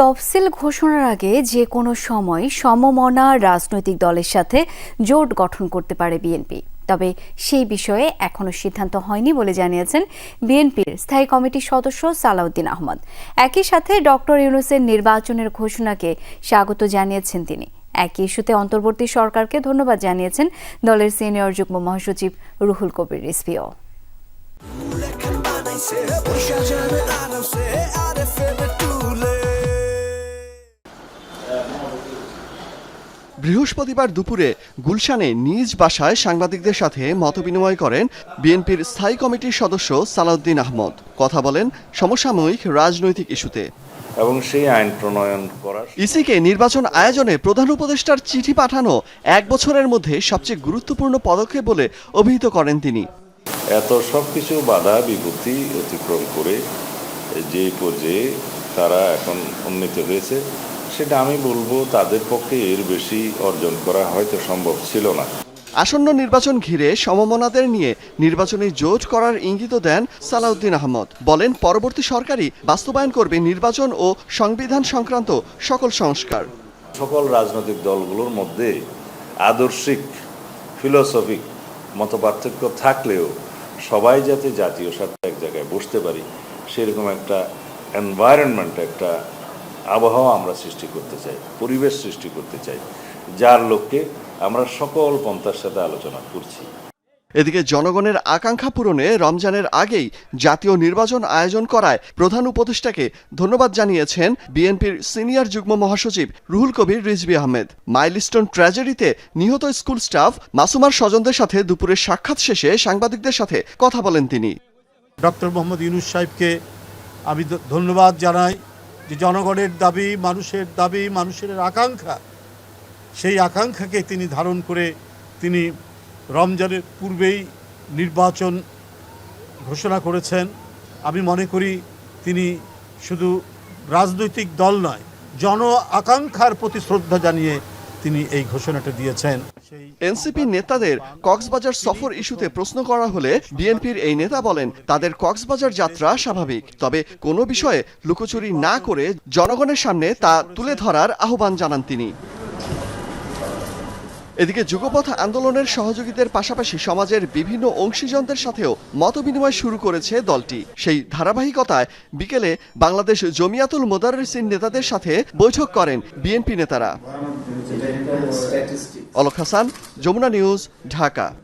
তফসিল ঘোষণার আগে যে কোনো সময় সমমনা রাজনৈতিক দলের সাথে জোট গঠন করতে পারে বিএনপি। তবে সেই বিষয়ে এখনও সিদ্ধান্ত হয়নি বলে জানিয়েছেন বিএনপির স্থায়ী কমিটির সদস্য সালাউদ্দিন আহমদ। একই সাথে ডক্টর ইউনুসের নির্বাচনের ঘোষণাকে স্বাগত জানিয়েছেন তিনি। একই ইস্যুতে অন্তর্বর্তী সরকারকে ধন্যবাদ জানিয়েছেন দলের সিনিয়র যুগ্ম মহাসচিব রুহুল কবির রিসভিও বৃহস্পতিবার দুপুরে গুলশানে নিজ বাসায় সাংবাদিকদের সাথে মতবিনিময় করেন বিএনপির স্থায়ী কমিটির সদস্য সালাউদ্দিন আহমদ। কথা বলেন সমসাময়িক রাজনৈতিক ইস্যুতে। এবং সেই আইন প্রণয়ন করার ইসিকে নির্বাচন আয়োজনে প্রধান উপদেষ্টার চিঠি পাঠানো এক বছরের মধ্যে সবচেয়ে গুরুত্বপূর্ণ পদক্ষেপ বলে অভিহিত করেন তিনি। এত সব কিছু বাধা বিপত্তি অতিক্রম করে যে পর্যায়ে তারা এখন উন্নীত হয়েছে। সেটা আমি বলব তাদের পক্ষে এর বেশি অর্জন করা হয়তো সম্ভব ছিল না। আসন্ন নির্বাচন ঘিরে সমমনাদের নিয়ে নির্বাচনী জোট করার ইঙ্গিত দেন সালাউদ্দিন আহমদ। বলেন পরবর্তী সরকারই বাস্তবায়ন করবে নির্বাচন ও সংবিধান সংক্রান্ত সকল সংস্কার। সকল রাজনৈতিক দলগুলোর মধ্যে আদর্শিক ফিলোসফিক মতপার্থক্য থাকলেও সবাই যাতে জাতীয় স্বার্থে এক জায়গায় বসতে পারি সেরকম একটা এনভায়রনমেন্ট একটা আবহাওয়া আমরা সৃষ্টি করতে চাই পরিবেশ সৃষ্টি করতে চাই যার লক্ষ্যে আমরা সকল পন্থার সাথে আলোচনা করছি। এদিকে জনগণের আকাঙ্ক্ষা পূরণে রমজানের আগেই জাতীয় নির্বাচন আয়োজন করায় প্রধান উপদেষ্টাকে ধন্যবাদ জানিয়েছেন বিএনপির সিনিয়র যুগ্ম মহাসচিব রুহুল কবির রিজভি আহমেদ। মাইলস্টোন ট্র্যাজেডিতে নিহত স্কুল স্টাফ মাসুমার স্বজনদের সাথে দুপুরের সাক্ষাৎ শেষে সাংবাদিকদের সাথে কথা বলেন তিনি। ডক্টর মোহাম্মদ ইউনুস সাহেবকে আমি ধন্যবাদ জানাই। যে জনগণের দাবি, মানুষের দাবি, মানুষের আকাঙ্ক্ষা, সেই আকাঙ্ক্ষাকে তিনি ধারণ করে তিনি রমজানের পূর্বেই নির্বাচন ঘোষণা করেছেন। আমি মনে করি তিনি শুধু রাজনৈতিক দল নয়, জন আকাঙ্ক্ষার প্রতি শ্রদ্ধা জানিয়ে তিনি এই ঘোষণাটা দিয়েছেন। এনসিপি নেতাদের কক্সবাজার সফর ইস্যুতে প্রশ্ন করা হলে বিএনপির এই নেতা বলেন, তাদের কক্সবাজার যাত্রা স্বাভাবিক, তবে কোনো বিষয়ে লুকোচুরি না করে জনগণের সামনে তা তুলে ধরার আহ্বান জানান তিনি। এদিকে যুগপথ আন্দোলনের সহযোগীদের পাশাপাশি সমাজের বিভিন্ন অংশীজনদের সাথেও মতবিনিময় শুরু করেছে দলটি। সেই ধারাবাহিকতায় বিকেলে বাংলাদেশ জমিয়াতুল মোদারেসিন নেতাদের সাথে বৈঠক করেন বিএনপি নেতারা। অলক হাসান যমুনা নিউজ ঢাকা।